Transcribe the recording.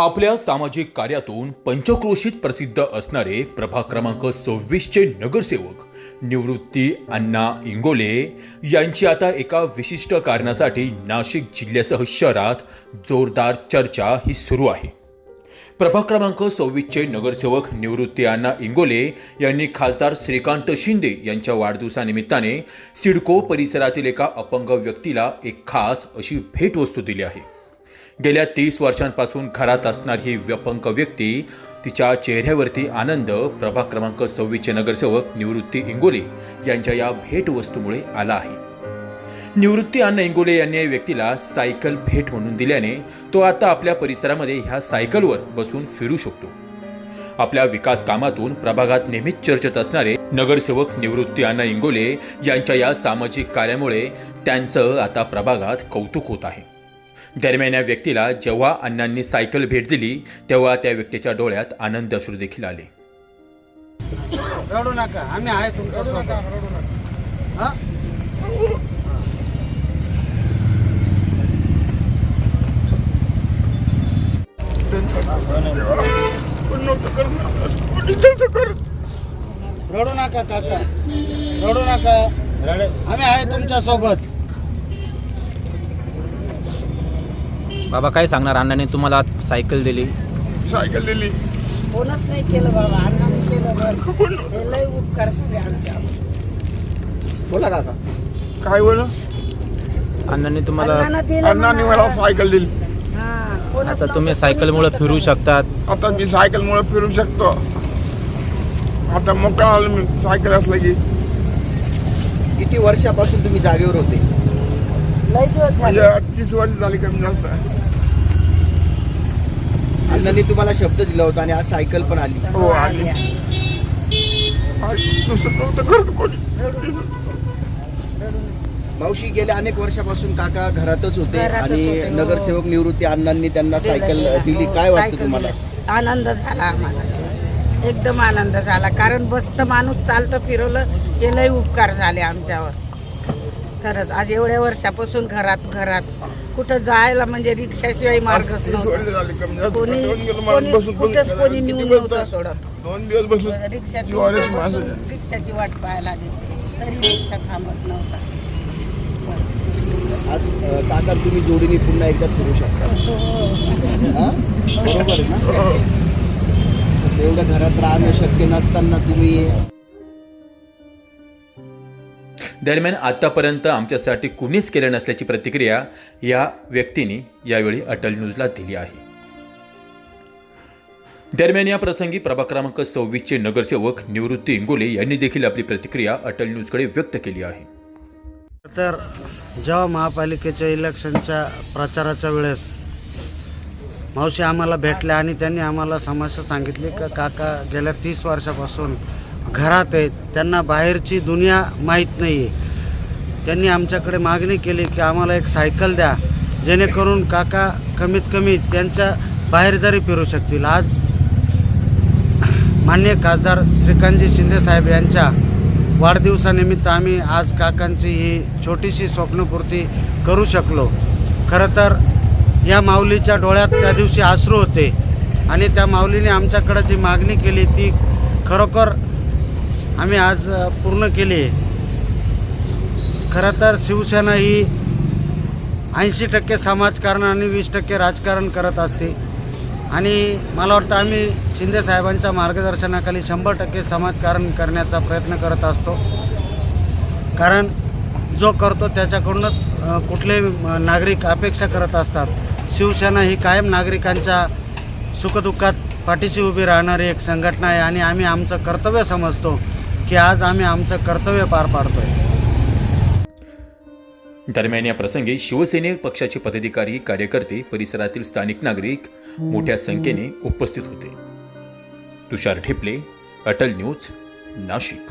आपल्या सामाजिक कार्यातून पंचक्रोशीत प्रसिद्ध असणारे प्रभाग क्रमांक सव्वीसचे नगरसेवक निवृत्ती अण्णा इंगोले यांची आता एका विशिष्ट कारणासाठी नाशिक जिल्ह्यासह शहरात जोरदार चर्चा ही सुरू आहे. प्रभाग क्रमांक सव्वीसचे नगरसेवक निवृत्ती अण्णा इंगोले यांनी खासदार श्रीकांत शिंदे यांच्या वाढदिवसानिमित्ताने सिडको परिसरातील एका अपंग व्यक्तीला एक खास अशी भेटवस्तू दिली आहे. गेल्या तीस वर्षांपासून घरात असणारी ही अपंग व्यक्ती तिच्या चेहऱ्यावरती आनंद प्रभाग क्रमांक सव्वीसचे नगरसेवक निवृत्ती इंगोले यांच्या या भेटवस्तूमुळे आला आहे. निवृत्ती अन्न इंगोले यांनी व्यक्तीला सायकल भेट म्हणून दिल्याने तो आता आपल्या परिसरामध्ये ह्या सायकलवर बसून फिरू शकतो. आपल्या विकास कामातून प्रभागात नेहमीच चर्चेत असणारे नगरसेवक निवृत्ती अण्णा इंगोले यांच्या या सामाजिक कार्यामुळे त्यांचं आता प्रभागात कौतुक होत आहे. दरम्यान या व्यक्तीला जेव्हा अण्णांनी सायकल भेट दिली तेव्हा त्या व्यक्तीच्या डोळ्यात आनंद अश्रू देखील आले. रडू नका आम्ही आहे तुमच्यासोबत. हा? रडू नका काका. रडू नका. आम्ही आहे तुमच्यासोबत. बाबा काय सांगणार? अण्णाने तुम्हाला आज सायकल दिली. सायकल दिली. कोणच नाही केलं बाबा अण्णाने केलं बरं हे लय उपकार झाले आमच्यावर बोला काका काय बोल? अण्णाने तुम्हाला अण्णानं दिलं अण्णांनी म्हणा. मला सायकल दिली. हा, कोणच आता तुम्ही नव्हतं, सायकलमुळे कोणी फिरू नव्हतं. शकतात. आता मी सायकल मुळे फिरू शकतो. आता मोकळा आलो मी सायकल असलं की. किती वर्षापासून तुम्ही जागेवर होते? लय दिवस म्हणजे तीस वर्ष झाली कमी जास्त. अण्णांनी तुम्हाला शब्द दिला होता आणि आज सायकल पण आली. हो आणि आणि दुसरं नव्हतं करत कोणी? मावशी गेल्या अनेक वर्षापासून काका घरातच होते घरातच आणि होते, हो. नगरसेवक निवृत्ती अण्णांनी त्यांना सायकल दिलं, हो, काय वाटतं सायकल तुम्हाला? दिलं. आनंद झाला आम्हाला. एकदम आनंद झाला. कारण बसतं माणूस चालतं फिरवलं हे लय उपकार झाले आमच्यावर. खरंच. आज एवढ्या वर्षापासून घरात घरात. कुठं जायला म्हणजे रिक्षाशिवाय जास्त? कोणी बसून कुठंच बसून कोणी बसतं? नव्हतं सोडत. दोन दिवस बसलो रिक्षाची वाट पाहायला लागली तरी रिक्षा थांबत नव्हता. आज काका तुम्ही जोडीने पुन्हा एकदा फिरू शकता. हा? बरोबर आहे ना? एवढं घरात राहणं शक्य नसताना तुम्ही दरम्यान आतापर्यंत आमच्यासाठी कुणीच केलं नसल्याची प्रतिक्रिया या व्यक्तीने यावेळी अटल न्यूजला दिली आहे. दरम्यान या प्रसंगी प्रभाग क्रमांक सव्वीसचे नगरसेवक निवृत्ती इंगोले यांनी देखील आपली प्रतिक्रिया अटल न्यूजकडे व्यक्त केली आहे. तर जेव्हा महापालिकेच्या इलेक्शनच्या प्रचाराच्या वेळेस मावशी आम्हाला भेटल्या आणि त्यांनी आम्हाला समस्या सांगितली का काका गेल्या तीस वर्षापासून घरात आहेत. त्यांना बाहेरची दुनिया माहीत नाही आहे त्यांनी आमच्याकडे मागणी केली की आम्हाला एक सायकल द्या. जेणेकरून काका कमीत कमी त्यांच्या बाहेर जरी फिरू शकतील. आज मान्य खासदार श्रीकांतजी शिंदेसाहेब यांच्या वाढदिवसानिमित्त आम्ही आज काकांची ही छोटीशी स्वप्नपूर्ती करू शकलो. खरं तर या माऊलीच्या डोळ्यात त्या दिवशी अश्रू होते आणि त्या माऊलीने आमच्याकडं जी मागणी केली ती खरोखर आम्ही आज पूर्ण केली. खरं तर शिवसेना ही ऐंशी टक्के समाजकारण आणि वीस टक्के राजकारण करत असते. आणि मला वाटतं आम्ही शिंदेसाहेबांच्या मार्गदर्शनाखाली शंभर टक्के समाजकारण करण्याचा प्रयत्न करत असतो. कारण जो करतो त्याच्याकडूनच कुठले नागरिक अपेक्षा करत असतात. शिवसेना ही कायम नागरिकांच्या सुखदुःखात पाठीशी उभी राहणारी एक संघटना आहे आणि आम्ही आमचं कर्तव्य समजतो. की आज आम्ही आमचं कर्तव्य पार पाडतोय. दरम्यान या प्रसंगी शिवसेने पक्षाचे पदाधिकारी कार्यकर्ते परिसरातील स्थानिक नागरिक मोठ्या संख्येने उपस्थित होते. तुषार ठेपले अटल न्यूज नाशिक.